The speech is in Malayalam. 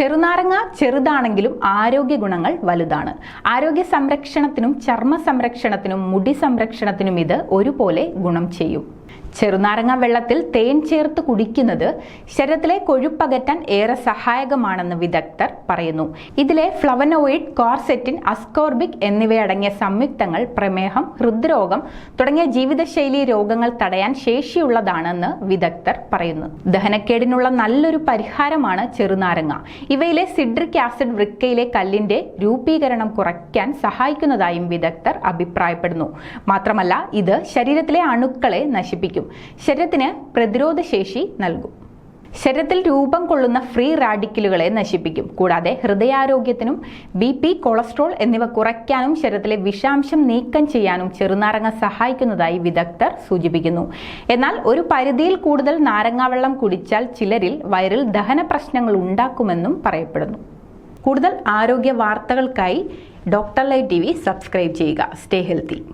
ചെറുനാരങ്ങ ചെറുതാണെങ്കിലും ആരോഗ്യ ഗുണങ്ങൾ വലുതാണ്. ആരോഗ്യ സംരക്ഷണത്തിനും ചർമ്മ സംരക്ഷണത്തിനും മുടി സംരക്ഷണത്തിനും ഇത് ഒരുപോലെ ഗുണം ചെയ്യും. ചെറുനാരങ്ങ വെള്ളത്തിൽ തേൻ ചേർത്ത് കുടിക്കുന്നത് ശരീരത്തിലെ കൊഴുപ്പകറ്റാൻ ഏറെ സഹായകമാണെന്ന് വിദഗ്ധർ പറയുന്നു. ഇതിലെ ഫ്ലവനോയിഡ് കോർസെറ്റിൻ അസ്കോർബിക് എന്നിവയടങ്ങിയ സംയുക്തങ്ങൾ പ്രമേഹം ഹൃദ്രോഗം തുടങ്ങിയ ജീവിതശൈലി രോഗങ്ങൾ തടയാൻ ശേഷിയുള്ളതാണെന്ന് വിദഗ്ധർ പറയുന്നു. ദഹനക്കേടിനുള്ള നല്ലൊരു പരിഹാരമാണ് ചെറുനാരങ്ങ. ഇവയിലെ സിഡ്രിക് ആസിഡ് വൃക്കയിലെ കല്ലിന്റെ രൂപീകരണം കുറയ്ക്കാൻ സഹായിക്കുന്നതായും വിദഗ്ധർ അഭിപ്രായപ്പെടുന്നു. മാത്രമല്ല ഇത് ശരീരത്തിലെ അണുക്കളെ നശിപ്പിക്കും. ശരീരത്തിന് പ്രതിരോധശേഷി നൽകും. ശരീരത്തിൽ രൂപം കൊള്ളുന്ന ഫ്രീ റാഡിക്കലുകളെ നശിപ്പിക്കും. കൂടാതെ ഹൃദയാരോഗ്യത്തിനും ബി പി കൊളസ്ട്രോൾ എന്നിവ കുറയ്ക്കാനും ശരീരത്തിലെ വിഷാംശം നീക്കം ചെയ്യാനും ചെറുനാരങ്ങ സഹായിക്കുന്നതായി വിദഗ്ധർ സൂചിപ്പിക്കുന്നു. എന്നാൽ ഒരു പരിധിയിൽ കൂടുതൽ നാരങ്ങാവെള്ളം കുടിച്ചാൽ ചിലരിൽ വയറിൽ ദഹന പ്രശ്നങ്ങൾ ഉണ്ടാക്കുമെന്നും പറയപ്പെടുന്നു. കൂടുതൽ ആരോഗ്യ വാർത്തകൾക്കായി doctor live T V subscribe ചെയ്യുക. Stay healthy.